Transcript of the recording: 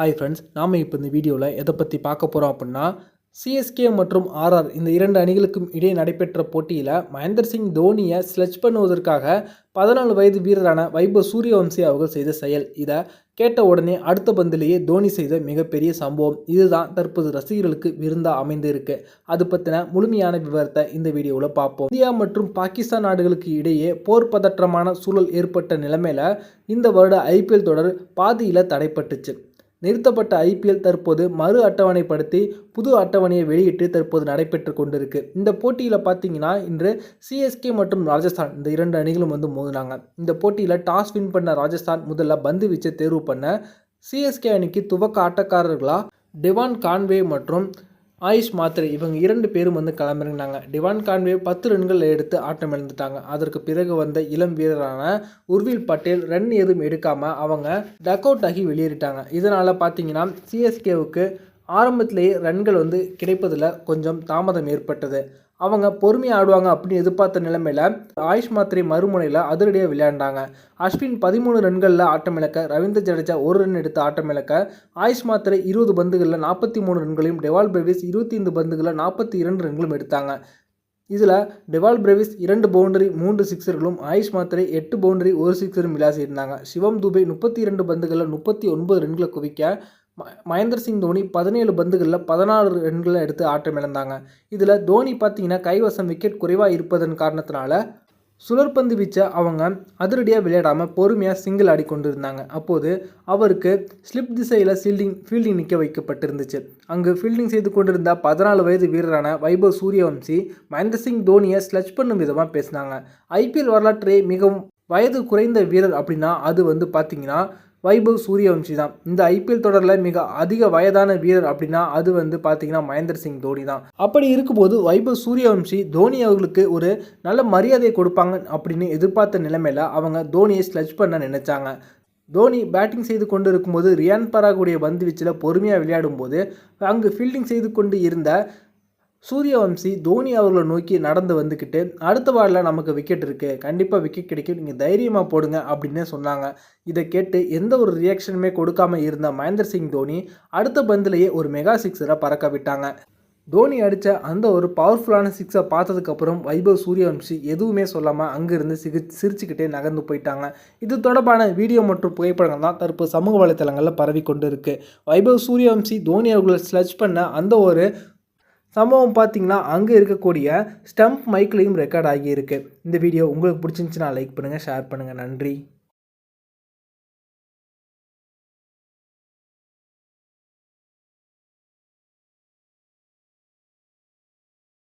Hi friends நாம் இப்போ இந்த வீடியோவில் எதை பற்றி பார்க்க போகிறோம் அப்படின்னா சிஎஸ்கே மற்றும் ஆர்ஆர் இந்த இரண்டு அணிகளுக்கும் இடையே நடைபெற்ற போட்டியில் மகேந்தர் சிங் தோனியை ஸ்லெச் பண்ணுவதற்காக பதினாலு வயது வீரரான வைபவ் சூரியவம்சி அவர்கள் செய்த செயல். இதை கேட்ட உடனே அடுத்த பந்திலேயே தோனி செய்த மிகப்பெரிய சம்பவம். இதுதான் தற்போது ரசிகர்களுக்கு விருந்தாக அமைந்திருக்கு. அது பற்றின முழுமையான விவரத்தை இந்த வீடியோவில் பார்ப்போம். இந்தியா மற்றும் பாகிஸ்தான் நாடுகளுக்கு இடையே போர் பதற்றமான சூழல் ஏற்பட்ட நிலைமையில் இந்த வருட ஐபிஎல் தொடர் பாதியில் தடைப்பட்டுச்சு. நிறுத்தப்பட்ட ஐபிஎல் தற்போது மறு அட்டவணைப்படுத்தி புது அட்டவணையை வெளியிட்டு தற்போது நடைபெற்று கொண்டிருக்கு. இந்த போட்டியில் பார்த்தீங்கன்னா இன்று சிஎஸ்கே மற்றும் ராஜஸ்தான் இந்த இரண்டு அணிகளும் வந்து மோதினாங்க. இந்த போட்டியில் டாஸ் வின் பண்ண ராஜஸ்தான் முதல்ல பந்து வீச்சை தேர்வு பண்ண சிஎஸ்கே அணிக்கு துவக்க ஆட்டக்காரர்களாக டிவான் கான்வே மற்றும் ஆயுஷ் மாத்ரே இவங்க இரண்டு பேரும் வந்து களமிறங்கினாங்க டிவான் கான்வே பத்து ரன்கள் எடுத்து ஆட்டம் இழந்துட்டாங்க. அதற்கு பிறகு வந்த இளம் வீரரான உர்வில் பட்டேல் ரன் எதுவும் எடுக்காமல் அவங்க டக் அவுட் ஆகி வெளியேறிட்டாங்க. இதனால் பார்த்தீங்கன்னா சிஎஸ்கேவுக்கு ஆரம்பத்திலேயே ரன்கள் வந்து கிடைப்பதில் கொஞ்சம் தாமதம் ஏற்பட்டது. அவங்க பொறுமையாக ஆடுவாங்க அப்படின்னு எதிர்பார்த்த நிலைமையில் ஆயுஷ் மாத்திரை மறுமுனையில் அதிரடியாக விளையாண்டாங்க. அஸ்வின் பதிமூணு ரன்களில் ஆட்டம் இழக்க ரவீந்திர ஜடேஜா ஒரு ரன் எடுத்து ஆட்டம் இழக்க ஆயுஷ் மாத்திரை இருபது பந்துகளில் நாற்பத்தி மூணு ரன்களையும் டெவால் பிரேவிஸ் இருபத்தி ஐந்து பந்துகளில் நாற்பத்தி இரண்டு ரன்களும் எடுத்தாங்க. இதில் டெவால் பிரேவிஸ் இரண்டு பவுண்டரி மூன்று சிக்ஸர்களும் ஆயுஷ் மாத்திரை எட்டு பவுண்டரி ஒரு சிக்ஸரும் விளாசியிருந்தாங்க. சிவம் துபே முப்பத்தி இரண்டு பந்துகளில் முப்பத்தி ஒன்பது ரன்களை குவிக்க மகேந்திர சிங் தோனி பதினேழு பந்துகளில் பதினாறு ரன்களை எடுத்து ஆட்டம் இழந்தாங்க. இதில் தோனி பார்த்தீங்கன்னா கைவசம் விக்கெட் குறைவாக இருப்பதன் காரணத்தினால சுழற்பந்து வீச்சை அவங்க அதிரடியாக விளையாடாமல் பொறுமையாக சிங்கிள் ஆடி கொண்டு இருந்தாங்க அப்போது அவருக்கு ஸ்லிப் திசையில் ஃபீல்டிங் ஃபீல்டிங் நிற்க வைக்கப்பட்டிருந்துச்சு. அங்கு ஃபீல்டிங் செய்து கொண்டிருந்த பதினாலு வயது வீரரான வைபவ் சூரியவம்சி மகேந்திர சிங் தோனியை ஸ்லட்ச் பண்ணும் விதமாக பேசினாங்க. ஐபிஎல் வரலாற்றே மிகவும் வயது குறைந்த வீரர் அப்படின்னா அது வந்து பார்த்திங்கன்னா வைபவ் சூரியவம்சி தான். இந்த ஐபிஎல் தொடரில் மிக அதிக வயதான வீரர் அப்படின்னா அது வந்து பார்த்தீங்கன்னா மகேந்திர சிங் தோனி தான். அப்படி இருக்கும்போது வைபவ் சூரியவம்சி தோனி அவர்களுக்கு ஒரு நல்ல மரியாதையை கொடுப்பாங்க அப்படின்னு எதிர்பார்த்த நிலைமையில் அவங்க தோனியை ஸ்லட்ச் பண்ண நினைச்சாங்க. தோனி பேட்டிங் செய்து கொண்டு இருக்கும்போது ரியான் பராகுடைய பந்து வீச்சில் பொறுமையாக விளையாடும் போது அங்கு ஃபீல்டிங் செய்து கொண்டு இருந்த சூரியவம்சி தோனி அவர்களை நோக்கி நடந்து வந்துக்கிட்டு அடுத்த வாரில் நமக்கு விக்கெட் இருக்குது கண்டிப்பாக விக்கெட் கிடைக்கும். நீங்கள் தைரியமாக போடுங்க அப்படின்னே சொன்னாங்க. இதை கேட்டு எந்த ஒரு ரியாக்ஷனுமே கொடுக்காமல் இருந்த மகேந்திர சிங் தோனி அடுத்த பந்திலேயே ஒரு மெகா சிக்ஸரை பறக்க விட்டாங்க. தோனி அடித்த அந்த ஒரு பவர்ஃபுல்லான சிக்ஸை பார்த்ததுக்கப்புறம் வைபவ் சூரியவம்சி எதுவுமே சொல்லாமல் அங்கேருந்து சிகி சிரிச்சுக்கிட்டே நகர்ந்து போயிட்டாங்க. இது தொடர்பான வீடியோ மற்றும் புகைப்படங்கள் தான் தற்போது சமூக வலைத்தளங்களில் பரவி கொண்டு இருக்குது வைபவ் சூரியவம்சி தோனி அவர்களை ஸ்லட்ச் பண்ண அந்த ஒரு சம்பவம் பார்த்தீங்கன்னா அங்கே இருக்கக்கூடிய ஸ்டம்ப் மைக்லையும் ரெக்கார்ட் ஆகியிருக்கு. இந்த வீடியோ உங்களுக்கு பிடிச்சிருந்துச்சுன்னா லைக் பண்ணுங்கள் ஷேர் பண்ணுங்கள் நன்றி.